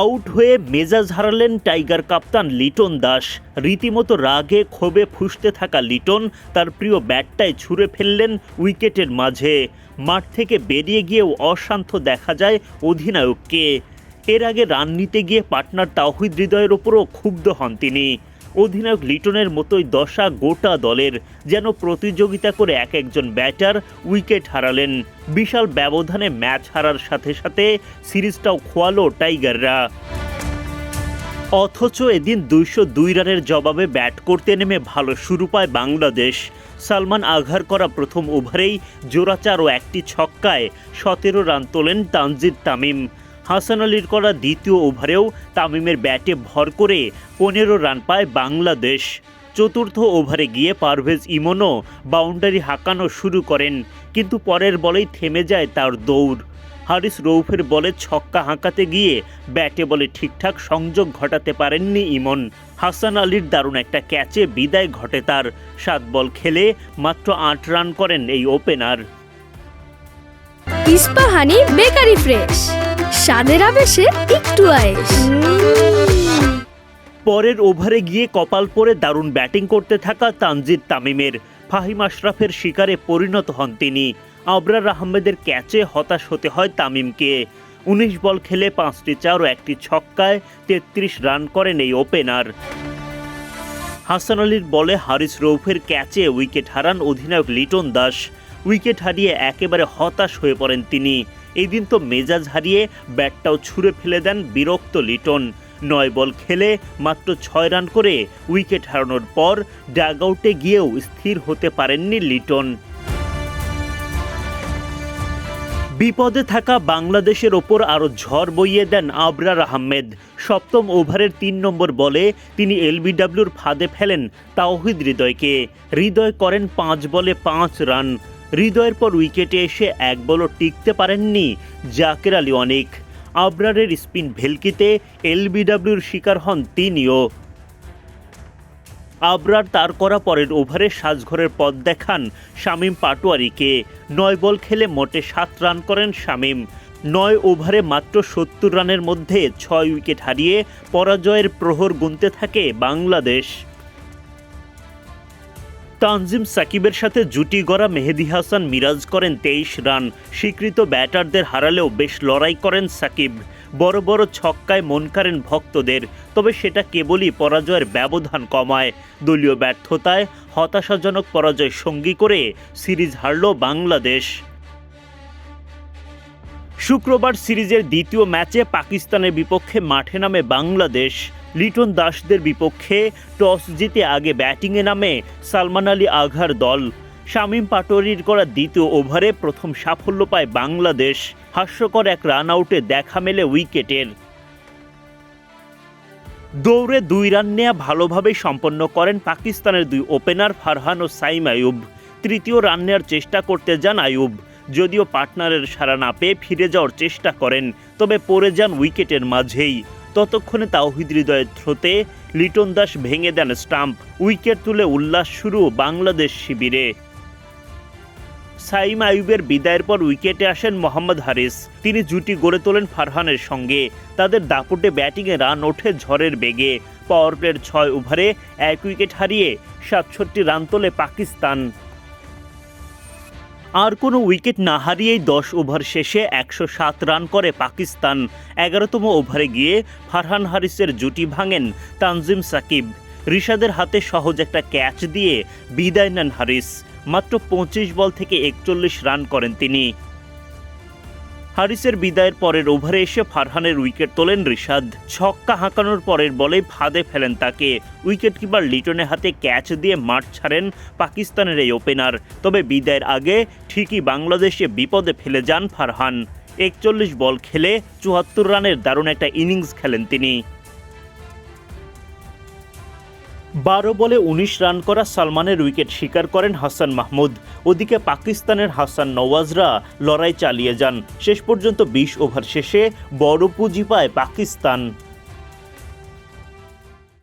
Out হয়ে মেজাজ হারালেন টাইগার কাপ্তান লিটন দাস। রীতিমতো রাগে ক্ষোভে ফুসতে থাকা লিটন তার প্রিয় ব্যাটটায় ছুঁড়ে ফেললেন উইকেটের মাঝে। মাঠ থেকে বেরিয়ে গিয়েও অশান্ত দেখা যায় অধিনায়ককে। এর আগে রান নিতে গিয়ে পার্টনার তাহিদ হৃদয়ের ওপরও ক্ষুব্ধ হন তিনি। অধিনায়ক লিটনের মতোই দশা গোটা দলের যেন প্রতিযোগিতা করে এক একজন ব্যাটার উইকেট হারালেন। বিশাল ব্যবধানে ম্যাচ হারার সাথে সাথে সিরিজটাও খোয়ালো টাইগাররা। অথচ এদিন দুইশো দুই রানের জবাবে ব্যাট করতে নেমে ভালো শুরু পায় বাংলাদেশ। সালমান আঘার করা প্রথম ওভারেই জোড়াচার ও একটি ছক্কায় সতেরো রান তোলেন তানজিদ তামিম। হাসান আলীর করা দ্বিতীয় ওভারেও তামিমের ব্যাটে ভর করে পনেরো রান পায় বাংলাদেশ। চতুর্থ ওভারে গিয়ে পারভেজ ইমনও বাউন্ডারি হাঁকানো শুরু করেন, কিন্তু পরের বলেই থেমে যায় তার দৌড়। হারিস রৌফের বলে ছক্কা হাঁকাতে গিয়ে ব্যাটে বলে ঠিকঠাক সংযোগ ঘটাতে পারেননি ইমন। হাসান আলীর দারুণ একটা ক্যাচে বিদায় ঘটে তার। সাত বল খেলে মাত্র আট রান করেন এই ওপেনার। Ispahani, bakery fresh. স্বাদের আবেশে একটু আয়েশ। পরের ওভারে গিয়ে কপাল পরে দারুণ ব্যাটিং করতে থাকা তানজিদ তামিমের। ফাহিম আশরাফের শিকারে পরিণত হন তিনি। আবরার আহমেদের ক্যাচে হতাশ হতে হয় তামিমকে। উনিশ বল খেলে পাঁচটি চার ও একটি ছক্কায় তেত্রিশ রান করেন এই ওপেনার। হাসান আলীর বলে হারিস রৌফের ক্যাচে উইকেট হারান অধিনায়ক লিটন দাস। উইকেট হারিয়ে একেবারে হতাশ হয়ে পড়েন তিনি। এই দিন তো মেজাজ হারিয়ে ব্যাটটাও ছুঁড়ে ফেলে দেন বিরক্ত লিটন। নয় বল খেলে মাত্র ছয় রান করে উইকেট হারানোর পর ডাগ আউটে গিয়েও স্থির হতে পারেননি লিটন। বিপদে থাকা বাংলাদেশের ওপর আরও ঝড় বইয়ে দেন আবরার আহমেদ। সপ্তম ওভারের তিন নম্বর বলে তিনি এলবিডব্লিউর ফাঁদে ফেলেন তাওহিদ হৃদয়কে। হৃদয় করেন পাঁচ বলে পাঁচ রান। হৃদয়ের পর উইকেটে এসে এক বলও টিকতে পারেননি জাকের আলী অনেক। আবরারের স্পিন ভেলকিতে এলবিডব্লিউর শিকার হন তিনিও। আবরার তার করা পরের ওভারে সাজঘরের পথ দেখান শামীম পাটোয়ারিকে। নয় বল খেলে মোটে সাত রান করেন শামীম। নয় ওভারে মাত্র সত্তর রানের মধ্যে ছয় উইকেট হারিয়ে পরাজয়ের প্রহর গুনতে থাকে বাংলাদেশ। তানজিম সাকিবের সাথে জুটি গড়া মেহেদি হাসান মিরাজ করেন তেইশ রান। স্বীকৃত ব্যাটারদের হারালেও বেশ লড়াই করেন সাকিব। বড় বড় ছক্কায় মন কাড়েন ভক্তদের, তবে সেটা কেবলই পরাজয়ের ব্যবধান কমায়। দলীয় ব্যর্থতায় হতাশাজনক পরাজয় সঙ্গী করে সিরিজ হারল বাংলাদেশ। শুক্রবার সিরিজের দ্বিতীয় ম্যাচে পাকিস্তানের বিপক্ষে মাঠে নামে বাংলাদেশ। লিটন দাসদের বিপক্ষে টস জিতে আগে ব্যাটিংয়ে নামে সালমান আলী আঘার দল। শামীম পাটোরির করা দ্বিতীয় ওভারে প্রথম সাফল্য পায় বাংলাদেশ। হাস্যকর এক রান আউটে দেখা মেলে উইকেটের। দৌড়ে দুই রান নেয়া ভালোভাবেই সম্পন্ন করেন পাকিস্তানের দুই ওপেনার ফারহান ও সাইম আয়ুব তৃতীয় রান নেওয়ার চেষ্টা করতে যান আয়ুব যদিও পার্টনারের সারা না পেয়ে ফিরে যাওয়ার চেষ্টা করেন, তবে পড়ে যান উইকেটের মাঝেই। ততক্ষণে তাওহিদ হৃদয়ের থ্রোতে লিটন দাস ভেঙে দেন স্টাম্প। উইকেট তুলে উল্লাস শুরু বাংলাদেশ শিবিরে। সাইম আইয়ুবের বিদায়ের পর উইকেটে আসেন মোহাম্মদ হারিস। তিনি জুটি গড়ে তোলেন ফারহানের সঙ্গে। তাদের দাপটে ব্যাটিংয়ে রান ওঠে ঝড়ের বেগে। পাওয়ার প্লের ছয় ওভারে এক উইকেট হারিয়ে সাতষট্টি রান তোলে পাকিস্তান। আর কোনো উইকেট না হারিয়েই দশ ওভার শেষে একশো সাত রান করে পাকিস্তান। এগারোতম ওভারে গিয়ে ফারহান হারিসের জুটি ভাঙেন তানজিম সাকিব। রিশাদের হাতে সহজ একটা ক্যাচ দিয়ে বিদায় নেন হারিস। মাত্র পঁচিশ বল থেকে একচল্লিশ রান করেন তিনি। হারিসের বিদায়ের পরের ওভারে এসে ফারহানের উইকেট তোলেন রিশাদ। ছক্কা হাঁকানোর পরের বলে ফাঁদে ফেলেন তাকে। উইকেট কিপার লিটনের হাতে ক্যাচ দিয়ে মাঠ ছাড়েন পাকিস্তানের এই ওপেনার। তবে বিদায়ের আগে ঠিকই বাংলাদেশে বিপদে ফেলে যান ফারহান। একচল্লিশ বল খেলে চুয়াত্তর রানের দারুণ একটা ইনিংস খেলেন তিনি। বারো বলে উনিশ রান করা সালমানের উইকেট স্বীকার করেন হাসান মাহমুদ। ওদিকে পাকিস্তানের হাসান নওয়াজরা লড়াই চালিয়ে যান। শেষ পর্যন্ত বিশ ওভার শেষে বড় পুঁজি পায় পাকিস্তান।